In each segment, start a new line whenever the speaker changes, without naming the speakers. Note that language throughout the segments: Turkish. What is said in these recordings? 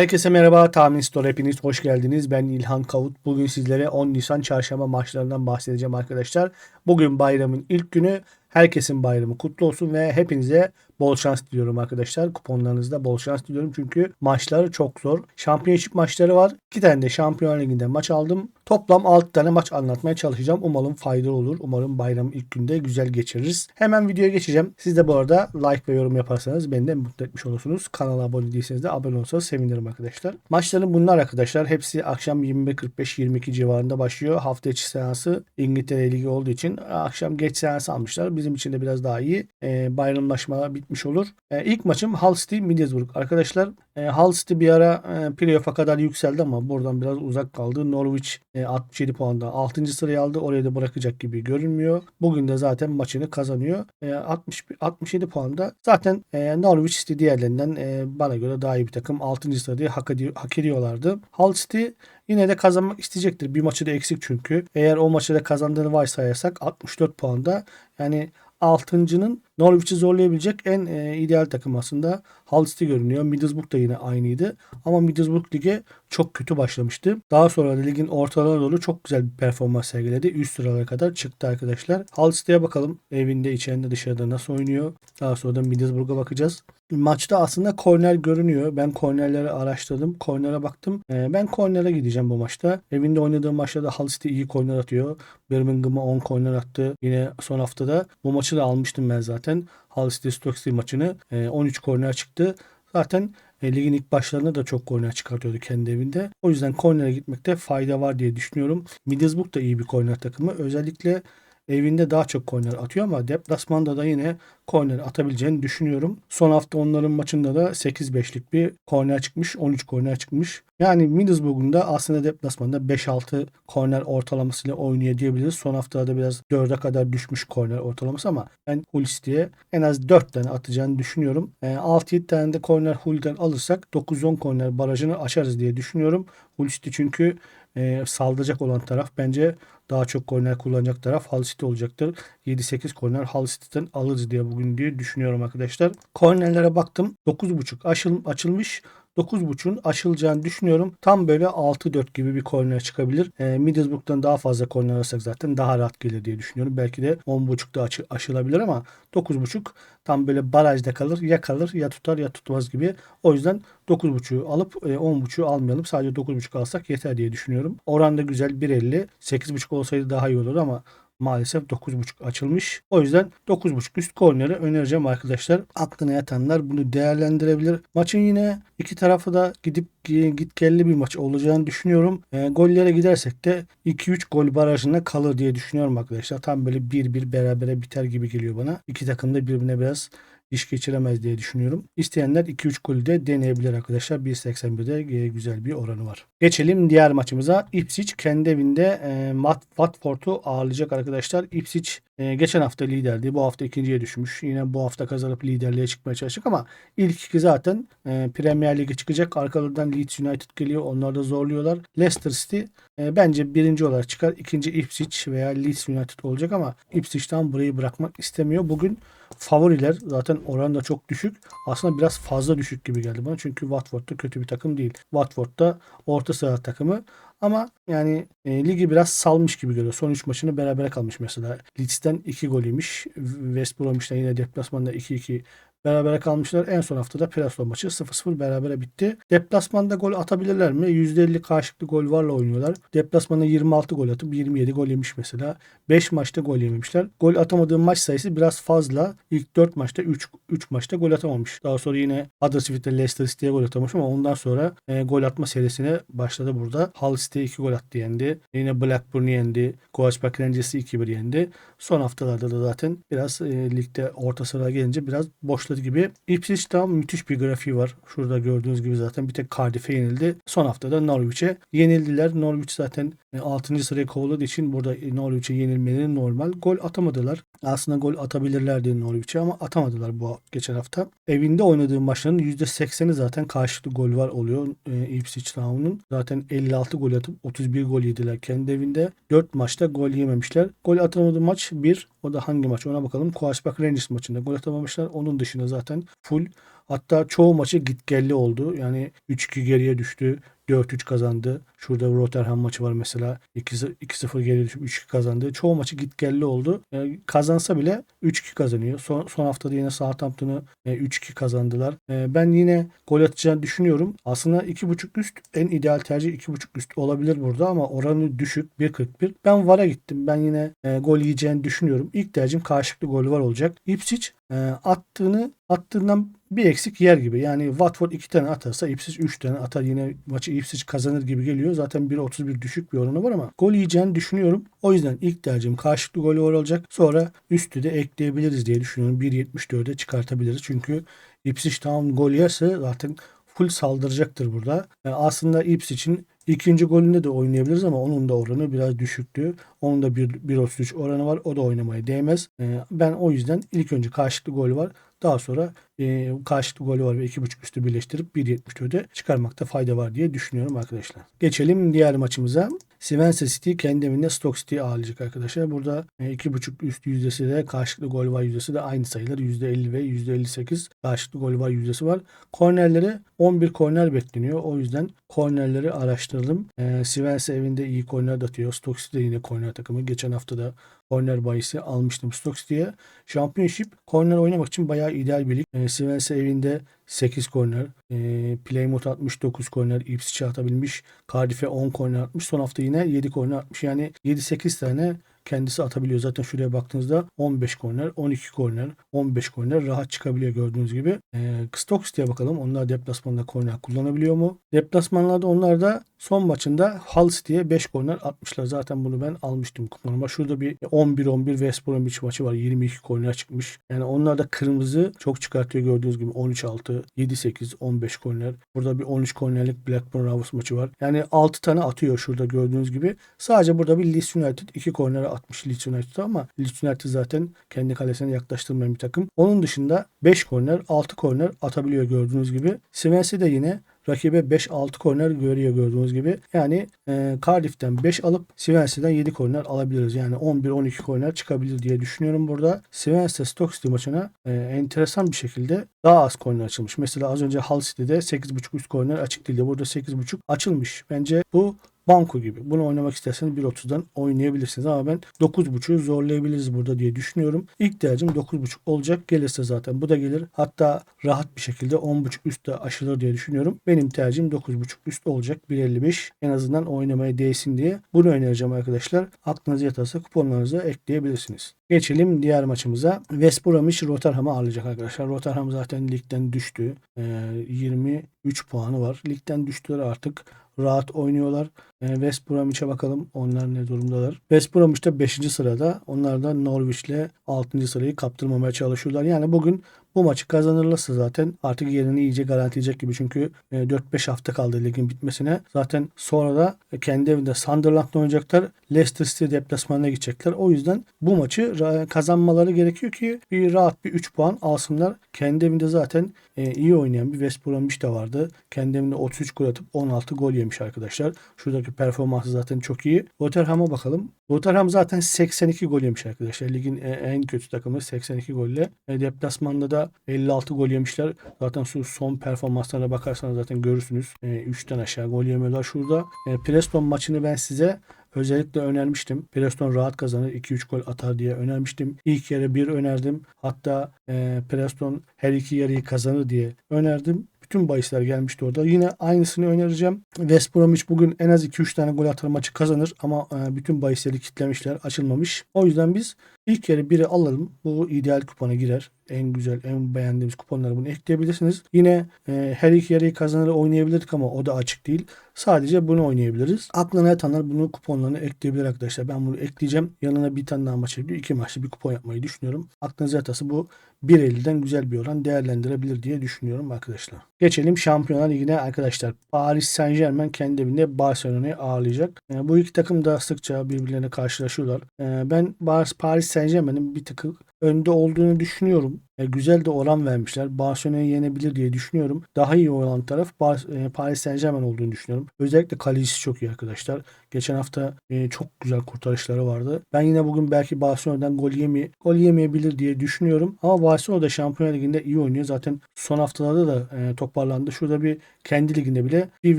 Herkese merhaba, Tahmin Store hepiniz hoş geldiniz. Ben İlhan Kavut. Bugün sizlere 10 Nisan çarşamba maçlarından bahsedeceğim arkadaşlar. Bugün bayramın ilk günü. Herkesin bayramı kutlu olsun ve hepinize bol şans diliyorum arkadaşlar. Kuponlarınızda bol şans diliyorum çünkü maçları çok zor. Şampiyonşip maçları var. 2 tane de Şampiyon Ligi'nde maç aldım. Toplam 6 tane maç anlatmaya çalışacağım. Umarım faydalı olur. Umarım bayramın ilk günde güzel geçiririz. Hemen videoya geçeceğim. Siz de bu arada like ve yorum yaparsanız beni de mutlu etmiş olursunuz. Kanala abone değilseniz de abone olursanız sevinirim arkadaşlar. Maçların bunlar arkadaşlar. Hepsi akşam 21.45-22 civarında başlıyor. Hafta içi seansı İngiltere Ligi olduğu için akşam geç seans almışlar. Bizim için de biraz daha iyi. Ee, bayramlaşma bitmiş olur. Ee, ilk maçım Hull City Middlesbrough. Arkadaşlar e, Hull City bir ara e, playoff'a kadar yükseldi ama buradan biraz uzak kaldı. Norwich e, 67 puanda 6. sırayı aldı. Oraya da bırakacak gibi görünmüyor. Bugün de zaten maçını kazanıyor. E, 60 67 puanda. Zaten e, Norwich City diğerlerinden e, bana göre daha iyi bir takım. 6. sırayı hak, ediyor, hak ediyorlardı. Hull City Yine de kazanmak isteyecektir. Bir maçı da eksik çünkü. Eğer o maçı da kazandığını varsayarsak 64 puanda. Yani 6.'nın Norwich'i zorlayabilecek en e, ideal takım aslında Hull City görünüyor. Middlesbrough da yine aynıydı. Ama Middlesbrough lige çok kötü başlamıştı. Daha sonra da ligin ortalarına doğru çok güzel bir performans sergiledi. Üst sıralara kadar çıktı arkadaşlar. Hull City'ye bakalım. Evinde, içeride, dışarıda nasıl oynuyor. Daha sonra da Middlesbrough'a bakacağız. Maçta aslında korner görünüyor. Ben kornerleri araştırdım. Kornere baktım. Ee, ben kornere gideceğim bu maçta. Evinde oynadığım maçta da Hull City iyi korner atıyor. Birmingham'a 10 korner attı. Yine son haftada bu maçı da almıştım ben zaten. Hull City Stoke maçını. Ee, 13 korner çıktı. Zaten e, ligin ilk başlarında da çok korner çıkartıyordu kendi evinde. O yüzden kornere gitmekte fayda var diye düşünüyorum. Middlesbrough da iyi bir korner takımı. Özellikle evinde daha çok korner atıyor ama deplasmanda da yine korner atabileceğini düşünüyorum. Son hafta onların maçında da 8-5'lik bir korner çıkmış. 13 korner çıkmış. Yani Middlesbrough'un da aslında deplasmanda 5-6 korner ortalamasıyla oynuyor diyebiliriz. Son haftada biraz 4'e kadar düşmüş korner ortalaması ama ben Hull City'ye en az 4 tane atacağını düşünüyorum. E, 6-7 tane de korner Hull'den alırsak 9-10 korner barajını aşarız diye düşünüyorum. Hull City çünkü e, saldıracak olan taraf bence daha çok korner kullanacak taraf Hull City olacaktır. 7-8 korner Hull City'den alırız diye bugün diye düşünüyorum arkadaşlar. Kornerlere baktım. 9.5 açıl, açılmış. 9.5'un aşılacağını düşünüyorum. Tam böyle 6-4 gibi bir korner çıkabilir. E, Middlesbrough'tan daha fazla korner alırsak zaten daha rahat gelir diye düşünüyorum. Belki de 10.5'da açı, aşılabilir ama 9.5 tam böyle barajda kalır. Ya kalır ya tutar ya tutmaz gibi. O yüzden 9.5'u alıp e, 10.5'u almayalım. Sadece 9.5 alsak yeter diye düşünüyorum. Oran da güzel 1.50. 8.5 olsaydı daha iyi olurdu ama maalesef 9.5 açılmış. O yüzden 9.5 üst korneri önereceğim arkadaşlar. Aklına yatanlar bunu değerlendirebilir. Maçın yine iki tarafı da gidip git gelli bir maç olacağını düşünüyorum. E, gollere gidersek de 2-3 gol barajında kalır diye düşünüyorum arkadaşlar. Tam böyle 1-1 berabere biter gibi geliyor bana. İki takım da birbirine biraz iş geçiremez diye düşünüyorum. İsteyenler 2-3 golü de deneyebilir arkadaşlar. 1.81'de güzel bir oranı var. Geçelim diğer maçımıza. Ipswich kendi evinde e, Watford'u ağırlayacak arkadaşlar. Ipswich e, geçen hafta liderdi. Bu hafta ikinciye düşmüş. Yine bu hafta kazanıp liderliğe çıkmaya çalışacak ama ilk iki zaten e, Premier Lig'e çıkacak. Arkalarından Leeds United geliyor. Onlar da zorluyorlar. Leicester City e, bence birinci olarak çıkar. İkinci Ipswich veya Leeds United olacak ama Ipswich'ten burayı bırakmak istemiyor. Bugün favoriler zaten oran da çok düşük. Aslında biraz fazla düşük gibi geldi bana. Çünkü Watford da kötü bir takım değil. Watford da orta sıra takımı. Ama yani e, ligi biraz salmış gibi geliyor. Son 3 maçını berabere kalmış mesela. Leeds'ten 2 gol yemiş. West Bromwich'ten yine deplasmanda 2-2 Berabere kalmışlar. En son haftada Presto maçı 0-0 berabere bitti. Deplasmanda gol atabilirler mi? %50 karşılıklı gol varla oynuyorlar. Deplasmanda 26 gol atıp 27 gol yemiş mesela. 5 maçta gol yememişler. Gol atamadığı maç sayısı biraz fazla. İlk 4 maçta 3 3 maçta gol atamamış. Daha sonra yine Huddersfield'de Leicester City'ye gol atamamış ama ondan sonra e, gol atma serisine başladı burada. Hull City'ye 2 gol attı yendi. Yine Blackburn'u yendi. Goalspark Rangers'ı 2-1 yendi. Son haftalarda da zaten biraz e, ligde orta sıra gelince biraz boşladı gibi. Ipswich'te müthiş bir grafiği var. Şurada gördüğünüz gibi zaten bir tek Cardiff'e yenildi. Son haftada Norwich'e yenildiler. Norwich zaten 6. sırayı kovaladığı için burada e, Norwich'e yenilmeleri normal. Gol atamadılar. Aslında gol atabilirlerdi Norwich'e ama atamadılar bu geçen hafta. Evinde oynadığı maçların %80'i zaten karşılıklı gol var oluyor e, Ipswich Town'un. Zaten 56 gol atıp 31 gol yediler kendi evinde. 4 maçta gol yememişler. Gol atamadığı maç 1. O da hangi maç ona bakalım. Kovarsbach Rangers maçında gol atamamışlar. Onun dışında zaten full Hatta çoğu maçı gitgelli oldu. Yani 3-2 geriye düştü. 4-3 kazandı. Şurada Rotterdam maçı var mesela. 2-0 geriye düşüp 3-2 kazandı. Çoğu maçı gitgelli oldu. Yani kazansa bile 3-2 kazanıyor. Son, son haftada yine Southampton'ı e, 3-2 kazandılar. E, ben yine gol atacağını düşünüyorum. Aslında 2.5 üst en ideal tercih 2.5 üst olabilir burada ama oranı düşük 1.41. Ben VAR'a gittim. Ben yine e, gol yiyeceğini düşünüyorum. İlk tercihim karşılıklı gol var olacak. Ipswich e, attığını attığından bir eksik yer gibi. Yani Watford 2 tane atarsa Ipswich 3 tane atar. Yine maçı Ipswich kazanır gibi geliyor. Zaten 1.31 düşük bir oranı var ama gol yiyeceğini düşünüyorum. O yüzden ilk tercihim karşılıklı var olacak. Sonra üstü de ekleyebiliriz diye düşünüyorum. 1.74'e çıkartabiliriz. Çünkü Ipswich Town gol yerse zaten full saldıracaktır burada. Yani aslında Ipswich'in ikinci golünde de oynayabiliriz ama onun da oranı biraz düşüktü. Onun da 1.33 oranı var. O da oynamaya değmez. Ben o yüzden ilk önce karşılıklı gol var. Daha sonra e, karşılıklı golü var ve 2.5 üstü birleştirip 1.74'e çıkarmakta fayda var diye düşünüyorum arkadaşlar. Geçelim diğer maçımıza. Swansea City kendi evinde Stoke City ağırlayacak arkadaşlar. Burada e, 2.5 üst yüzdesi de karşılıklı gol var yüzdesi de aynı sayılar. %50 ve %58 karşılıklı gol var yüzdesi var. Kornerleri 11 korner bekleniyor. O yüzden kornerleri araştırdım. E, Swansea evinde iyi korner atıyor. Stoke City de yine korner takımı. Geçen hafta da korner bayisi almıştım Stoke City'ye. Championship korner oynamak için bayağı ideal bir lig. E, Swansea evinde 8 korner. E, Plymouth 69 korner. Ipswich'e atabilmiş. Cardiff'e 10 korner atmış. Son hafta yine 7 korner atmış. Yani 7-8 tane kendisi atabiliyor. Zaten şuraya baktığınızda 15 korner, 12 korner, 15 korner rahat çıkabiliyor gördüğünüz gibi. E, Stoke City'ye bakalım. Onlar deplasmanda korner kullanabiliyor mu? Deplasmanlarda onlar da son maçında Hull City'ye 5 korner atmışlar. Zaten bunu ben almıştım kuponuma. Şurada bir 11-11 West Bromwich maçı var. 22 korner çıkmış. Yani onlar da kırmızı çok çıkartıyor gördüğünüz gibi. 13-6, 7-8, 15 korner. Burada bir 13 kornerlik Blackburn Rovers maçı var. Yani 6 tane atıyor şurada gördüğünüz gibi. Sadece burada bir Leeds United 2 korner atmış Leeds United'a ama Leeds United zaten kendi kalesine yaklaştırmayan bir takım. Onun dışında 5 korner, 6 korner atabiliyor gördüğünüz gibi. Swansea de yine rakibe 5-6 korner görüyor gördüğünüz gibi. Yani e, Cardiff'ten 5 alıp Swansea'den 7 korner alabiliriz. Yani 11-12 korner çıkabilir diye düşünüyorum burada. Swansea Stoke City maçına e, enteresan bir şekilde daha az korner açılmış. Mesela az önce Hull City'de 8.5 üst korner açık değildi. Burada 8.5 açılmış. Bence bu banko gibi. Bunu oynamak isterseniz 1.30'dan oynayabilirsiniz ama ben 9.5'u zorlayabiliriz burada diye düşünüyorum. İlk tercihim 9.5 olacak. Gelirse zaten bu da gelir. Hatta rahat bir şekilde 10.5 üstte aşılır diye düşünüyorum. Benim tercihim 9.5 üst olacak. 1.55 en azından oynamaya değsin diye. Bunu önereceğim arkadaşlar. Aklınıza yatarsa kuponlarınıza ekleyebilirsiniz. Geçelim diğer maçımıza. West Bromwich Rotterdam'ı ağırlayacak arkadaşlar. Rotterdam zaten ligden düştü. Ee, 23 puanı var. Ligden düştüler artık rahat oynuyorlar. Yani West Bromwich'e bakalım onlar ne durumdalar. West Bromwich de 5. sırada. Onlar da Norwich'le 6. sırayı kaptırmamaya çalışıyorlar. Yani bugün bu maçı kazanırlarsa zaten artık yerini iyice garantileyecek gibi. Çünkü 4-5 e, hafta kaldı ligin bitmesine. Zaten sonra da kendi evinde Sunderland'la oynayacaklar. Leicester City deplasmanına gidecekler. O yüzden bu maçı kazanmaları gerekiyor ki bir rahat bir 3 puan alsınlar. Kendi evinde zaten e, iyi oynayan bir West Bromwich de vardı. Kendi evinde 33 gol atıp 16 gol yemiş arkadaşlar. Şuradaki performansı zaten çok iyi. Rotterdam'a bakalım. Rotterdam zaten 82 gol yemiş arkadaşlar. Ligin e, en kötü takımı 82 golle. Deplasmanda da 56 gol yemişler. Zaten şu son performanslarına bakarsanız zaten görürsünüz. E, 3'ten aşağı gol yemiyorlar şurada. E, Preston maçını ben size özellikle önermiştim. Preston rahat kazanır 2-3 gol atar diye önermiştim. İlk yarı 1 önerdim. Hatta e, Preston her iki yarıyı kazanır diye önerdim. Bütün bahisler gelmişti orada. Yine aynısını önereceğim. West Bromwich bugün en az 2-3 tane gol atar maçı kazanır ama e, bütün bahisleri kitlemişler. Açılmamış. O yüzden biz İlk yarı biri alalım. Bu ideal kupona girer. En güzel, en beğendiğimiz kuponları bunu ekleyebilirsiniz. Yine e, her iki yarıyı kazanır oynayabilirdik ama o da açık değil. Sadece bunu oynayabiliriz. Aklına yatanlar bunu kuponlarını ekleyebilir arkadaşlar. Ben bunu ekleyeceğim. Yanına bir tane daha maç ekliyor. iki maçlı bir kupon yapmayı düşünüyorum. Aklınıza yatası bu 1.50'den güzel bir oran değerlendirebilir diye düşünüyorum arkadaşlar. Geçelim Şampiyonlar Ligi'ne arkadaşlar. Paris Saint Germain kendi evinde Barcelona'yı ağırlayacak. E, bu iki takım da sıkça birbirlerine karşılaşıyorlar. E, ben Paris Saint Germain'in bir tık önde olduğunu düşünüyorum. E, güzel de oran vermişler. Barcelona'yı yenebilir diye düşünüyorum. Daha iyi olan taraf Bar- e, Paris Saint Germain olduğunu düşünüyorum. Özellikle kalecisi çok iyi arkadaşlar. Geçen hafta e, çok güzel kurtarışları vardı. Ben yine bugün belki Barcelona'dan gol, yeme gol yemeyebilir diye düşünüyorum. Ama Barcelona da Şampiyonlar Ligi'nde iyi oynuyor. Zaten son haftalarda da e, toparlandı. Şurada bir kendi liginde bile bir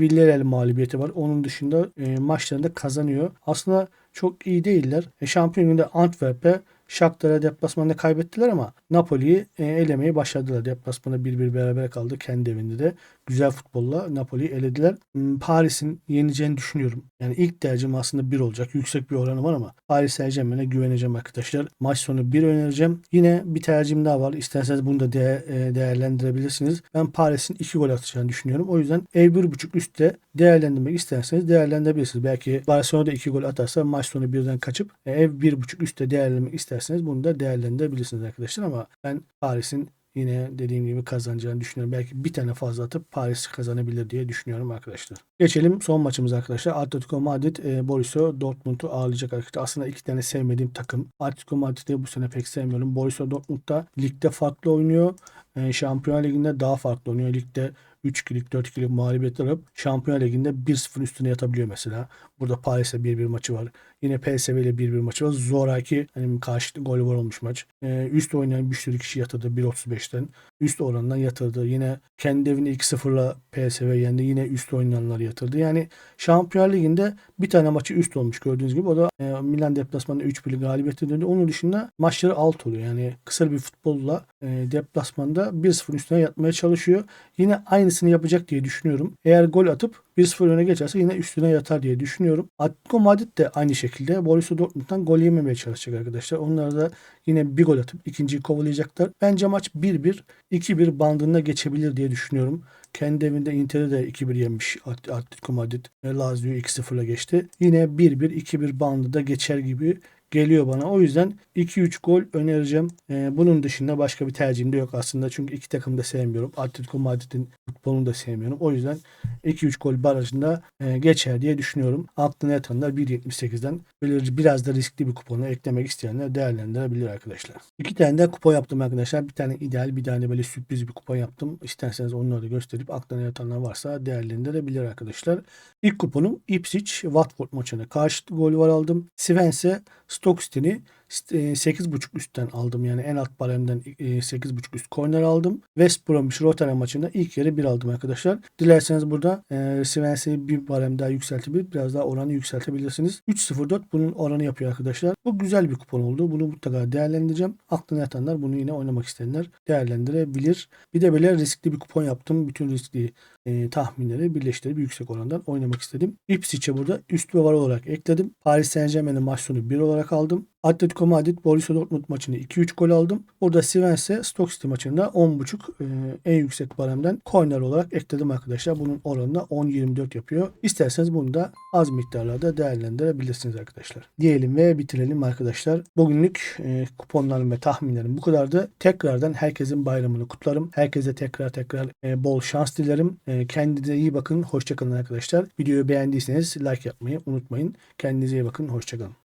Villarreal mağlubiyeti var. Onun dışında e, maçlarında kazanıyor. Aslında çok iyi değiller. E, Şampiyon Ligi'nde Antwerp'e Shakhtar'a deplasmanda kaybettiler ama Napoli'yi e, elemeyi başardılar. Deplasmanda 1-1 beraber kaldı kendi evinde de. Güzel futbolla Napoli'yi elediler. Hmm, Paris'in yeneceğini düşünüyorum. Yani ilk tercihim aslında 1 olacak. Yüksek bir oranı var ama Paris Saint Germain'e güveneceğim arkadaşlar. Maç sonu 1 önereceğim. Yine bir tercihim daha var. İsterseniz bunu da e, değerlendirebilirsiniz. Ben Paris'in 2 gol atacağını düşünüyorum. O yüzden ev 1.5 üstte değerlendirmek isterseniz değerlendirebilirsiniz. Belki Barcelona'da 2 gol atarsa maç sonu birden kaçıp e, ev 1.5 üstte değerlendirmek isterseniz bunu da değerlendirebilirsiniz arkadaşlar ama ben Paris'in yine dediğim gibi kazanacağını düşünüyorum. Belki bir tane fazla atıp Paris kazanabilir diye düşünüyorum arkadaşlar. Geçelim son maçımız arkadaşlar. Atletico Madrid e, Borussia Dortmund'u ağırlayacak arkadaşlar. Aslında iki tane sevmediğim takım. Atletico Madrid'i bu sene pek sevmiyorum. Borussia Dortmund da ligde farklı oynuyor. E, Şampiyonlar Ligi'nde daha farklı oynuyor. Ligde 3-2'lik 4-2'lik mağlubiyetler alıp Şampiyonlar Ligi'nde 1-0 üstüne yatabiliyor mesela. Burada Paris'e 1-1 maçı var. Yine PSV ile 1-1 maçı var. Zoraki hani karşılıklı gol var olmuş maç. Ee, üst oynayan bir sürü kişi yatırdı 1.35'ten. Üst orandan yatırdı. Yine kendi evinde 2-0'la PSV yendi. Yine üst oynayanlar yatırdı. Yani Şampiyonlar Ligi'nde bir tane maçı üst olmuş gördüğünüz gibi. O da e, Milan deplasmanında 3-1 galibiyete döndü. Onun dışında maçları alt oluyor. Yani kısa bir futbolla e, deplasmanda 1-0 üstüne yatmaya çalışıyor. Yine aynısını yapacak diye düşünüyorum. Eğer gol atıp 1-0 öne geçerse yine üstüne yatar diye düşünüyorum. Atletico Madrid de aynı şekilde Borussia Dortmund'dan gol yememeye çalışacak arkadaşlar. Onlar da yine bir gol atıp ikinciyi kovalayacaklar. Bence maç 1-1, 2-1 bandında geçebilir diye düşünüyorum. Kendi evinde Inter'i de 2-1 yenmiş Atletico Madrid. Lazio'yu 2-0'la geçti. Yine 1-1, 2-1 bandında geçer gibi geliyor bana. O yüzden 2-3 gol önereceğim. Ee, bunun dışında başka bir tercihim de yok aslında. Çünkü iki takımı da sevmiyorum. Atletico Madrid'in futbolunu da sevmiyorum. O yüzden 2-3 gol barajında e, geçer diye düşünüyorum. Aklına yatanlar 1.78'den böyle biraz da riskli bir kuponu eklemek isteyenler değerlendirebilir arkadaşlar. İki tane de kupon yaptım arkadaşlar. Bir tane ideal bir tane böyle sürpriz bir kupon yaptım. İsterseniz onları da gösterip aklına yatanlar varsa değerlendirebilir arkadaşlar. İlk kuponum Ipswich Watford maçına karşıtı gol var aldım. Swansea Stoke City'ni 8.5 üstten aldım. Yani en alt baremden 8.5 üst korner aldım. West Bromwich Rotterdam maçında ilk yarı 1 aldım arkadaşlar. Dilerseniz burada e, Swansea'yı bir barem daha yükseltebilir. Biraz daha oranı yükseltebilirsiniz. 3.04 bunun oranı yapıyor arkadaşlar. Bu güzel bir kupon oldu. Bunu mutlaka değerlendireceğim. Aklına yatanlar bunu yine oynamak isteyenler değerlendirebilir. Bir de böyle riskli bir kupon yaptım. Bütün riskli e, tahminleri birleştirip yüksek orandan oynamak istedim. Ipswich'e burada üst ve var olarak ekledim. Paris Saint Germain'in maç sonu 1 olarak aldım. Atletico Madrid Borussia Dortmund maçını 2-3 gol aldım. Burada Swansea Stoke City maçında 10.5 e, en yüksek baremden korner olarak ekledim arkadaşlar. Bunun oranı da 10-24 yapıyor. İsterseniz bunu da az miktarlarda değerlendirebilirsiniz arkadaşlar. Diyelim ve bitirelim arkadaşlar. Bugünlük e, kuponlarım ve tahminlerim bu kadardı. Tekrardan herkesin bayramını kutlarım. Herkese tekrar tekrar e, bol şans dilerim. E, kendinize iyi bakın. Hoşçakalın arkadaşlar. Videoyu beğendiyseniz like yapmayı unutmayın. Kendinize iyi bakın. Hoşçakalın.